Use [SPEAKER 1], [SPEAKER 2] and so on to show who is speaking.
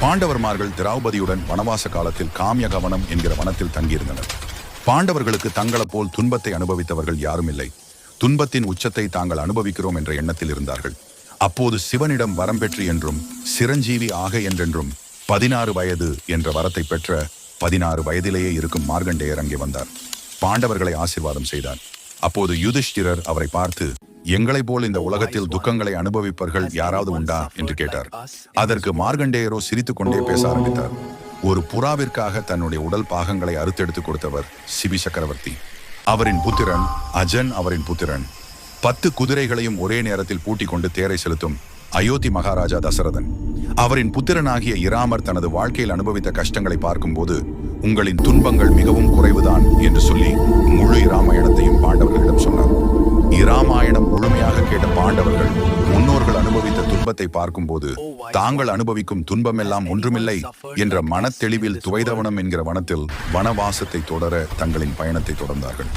[SPEAKER 1] பாண்டவர்மார்கள் திரௌபதியுடன் வனவாச காலத்தில் காமிய கவனம் என்கிற வனத்தில் தங்கியிருந்தனர். பாண்டவர்களுக்கு தங்களைப் போல் துன்பத்தை அனுபவித்தவர்கள் யாரும் இல்லை. துன்பத்தின் உச்சத்தை தாங்கள் அனுபவிக்கிறோம் என்ற எண்ணத்தில் இருந்தார்கள். அப்போது சிவனிடம் வரம் பெற்று என்றும் சிரஞ்சீவி ஆக என்றென்றும் பதினாறு வயது என்ற வரத்தை பெற்ற பதினாறு வயதிலேயே இருக்கும் மார்கண்டேயர் அங்கே வந்தார். பாண்டவர்களை ஆசீர்வாதம் செய்தார். அப்போது யுதிஷ்டிரர் அவரை பார்த்து எங்களைப் போல் இந்த உலகத்தில் துக்கங்களை அனுபவிப்பவர்கள் யாராவது உண்டா என்று கேட்டார். அதற்கு மார்கண்டேயரோ சிரித்துக்கொண்டே பேச ஆரம்பித்தார். ஒரு புறாவிற்காக தன்னுடைய உடல் பாகங்களை அறுத்தெடுத்து கொடுத்தவர் சிபி சக்கரவர்த்தி. அவரின் புத்திரன் அஜன் அவரின் புத்திரன். பத்து குதிரைகளையும் ஒரே நேரத்தில் பூட்டிக் கொண்டு தேரை செலுத்தும் அயோத்தி மகாராஜா தசரதன். அவரின் புத்திரனாகிய இராமர் தனது வாழ்க்கையில் அனுபவித்த கஷ்டங்களை பார்க்கும்போது உங்களின் துன்பங்கள் மிகவும் குறைவுதான் என்று கேட்ட பாண்டவர்கள் முன்னோர்கள் அனுபவித்த துன்பத்தை பார்க்கும்போது தாங்கள் அனுபவிக்கும் துன்பமெல்லாம் ஒன்றுமில்லை என்ற மனத்தெளிவில் துவைதவனம் என்கிற வனத்தில் வனவாசத்தை தொடர தங்களின் பயணத்தை தொடர்ந்தார்கள்.